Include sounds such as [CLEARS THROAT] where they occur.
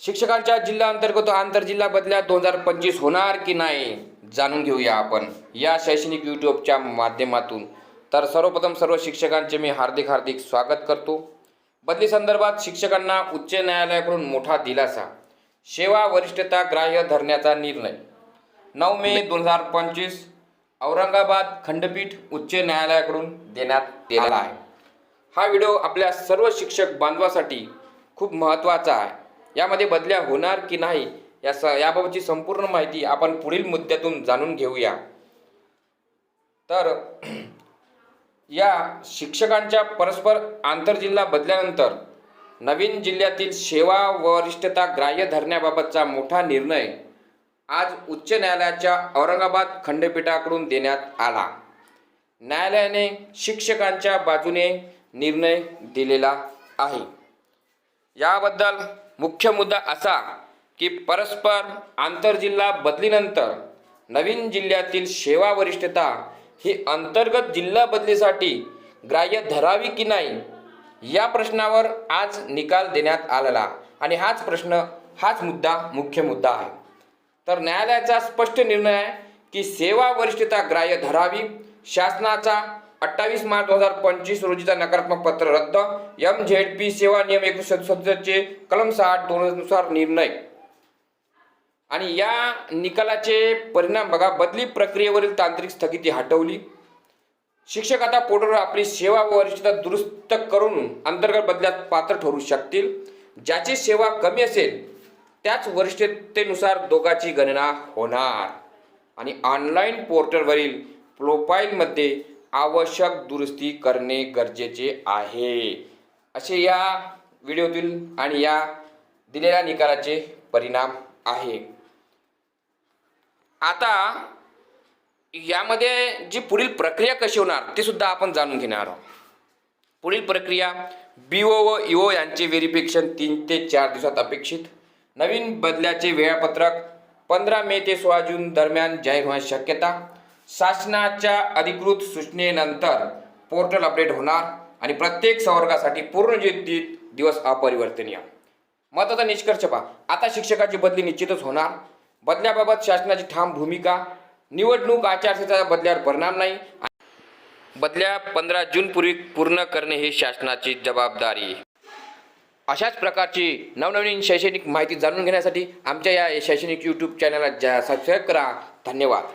शिक्षकांच्या जिल्हा अंतर्गत आंतरजिल्हा बदल्या दोन हजार पंचवीस होणार की नाही जाणून घेऊया आपण. या शैक्षणिक यूट्यूबच्या माध्यमातून. तर सर्वप्रथम सर्व शिक्षकांचे मी हार्दिक हार्दिक स्वागत करतो. बदली संदर्भात शिक्षकांना उच्च न्यायालयाकडून मोठा दिलासा. सेवा वरिष्ठता ग्राह्य धरण्याचा निर्णय. नऊ मे दोन हजार पंचवीस औरंगाबाद खंडपीठ उच्च न्यायालयाकडून देण्यात आला आहे. हा व्हिडिओ आपल्या सर्व शिक्षक बांधवासाठी खूप महत्त्वाचा आहे. यामध्ये बदल्या होणार की नाही या स याबाबतची संपूर्ण माहिती आपण पुढील मुद्द्यातून जाणून घेऊया. तर [CLEARS THROAT] या शिक्षकांच्या परस्पर आंतरजिल्हा बदल्यानंतर नवीन जिल्ह्यातील सेवा वरिष्ठता ग्राह्य धरण्याबाबतचा मोठा निर्णय आज उच्च न्यायालयाच्या औरंगाबाद खंडपीठाकडून देण्यात आला. न्यायालयाने शिक्षकांच्या बाजूने निर्णय दिलेला आहे. याबद्दल मुख्य मुद्दा असा की परस्पर आंतरजिल्हा बदलीनंतर नवीन जिल्ह्यातील सेवा वरिष्ठता ही अंतर्गत जिल्हा बदलीसाठी ग्राह्य धरावी की नाही या प्रश्नावर आज निकाल देण्यात आलेला. आणि हाच प्रश्न हाच मुद्दा मुख्य मुद्दा आहे. तर न्यायालयाचा स्पष्ट निर्णय आहे की सेवा वरिष्ठता ग्राह्य धरावी शासनाचा अठ्ठावीस मार्च दोन हजार पंचवीस रोजीचा नकारात्मक पत्र रद्द. एम झेड पी सेवा नियम एकोणीसशे सदुसष्टचे कलम साठ दोन नुसार निर्णय. आणि या निकालाचे परिणाम बघा बदली प्रक्रियेवरील तांत्रिक स्थगिती हटवली. शिक्षक आता पोर्टलवर आपली सेवा व वरिष्ठता दुरुस्त करून अंतर्गत बदल्यात पात्र ठरू शकतील. ज्याची सेवा कमी असेल त्याच वरिष्ठतेनुसार दोघाची गणना होणार. आणि ऑनलाईन पोर्टलवरील प्रोफाईलमध्ये आवश्यक दुरुस्ती करणे गरजेचे आहे. असे या व्हिडिओतील आणि या दिलेल्या निकालाचे परिणाम आहे. आता यामध्ये जी पुढील प्रक्रिया कशी होणार ते सुद्धा आपण जाणून घेणार आहोत. पुढील प्रक्रिया बी ओ व ईओ यांचे व्हेरिफिकेशन तीन ते चार दिवसात अपेक्षित. नवीन बदल्याचे वेळापत्रक पंधरा मे ते सोळा जून दरम्यान जाहीर होण्याची शक्यता. शासनाच्या अधिकृत सूचनेनंतर पोर्टल अपडेट होणार आणि प्रत्येक संवर्गासाठी पूर्ण जिद्दीत दिवस अपरिवर्तनीय. मताचा निष्कर्ष पहा. आता शिक्षकाची बदली निश्चितच होणार. बदल्याबाबत शासनाची ठाम भूमिका. निवडणूक आचारसंहिता बदल्यावर परिणाम नाही. बदल्या पंधरा जूनपूर्वी पूर्ण करणे ही शासनाची जबाबदारी. अशाच प्रकारची नवनवीन शैक्षणिक माहिती जाणून घेण्यासाठी आमच्या या शैक्षणिक यूट्यूब चॅनलला जा सबस्क्राईब करा. धन्यवाद.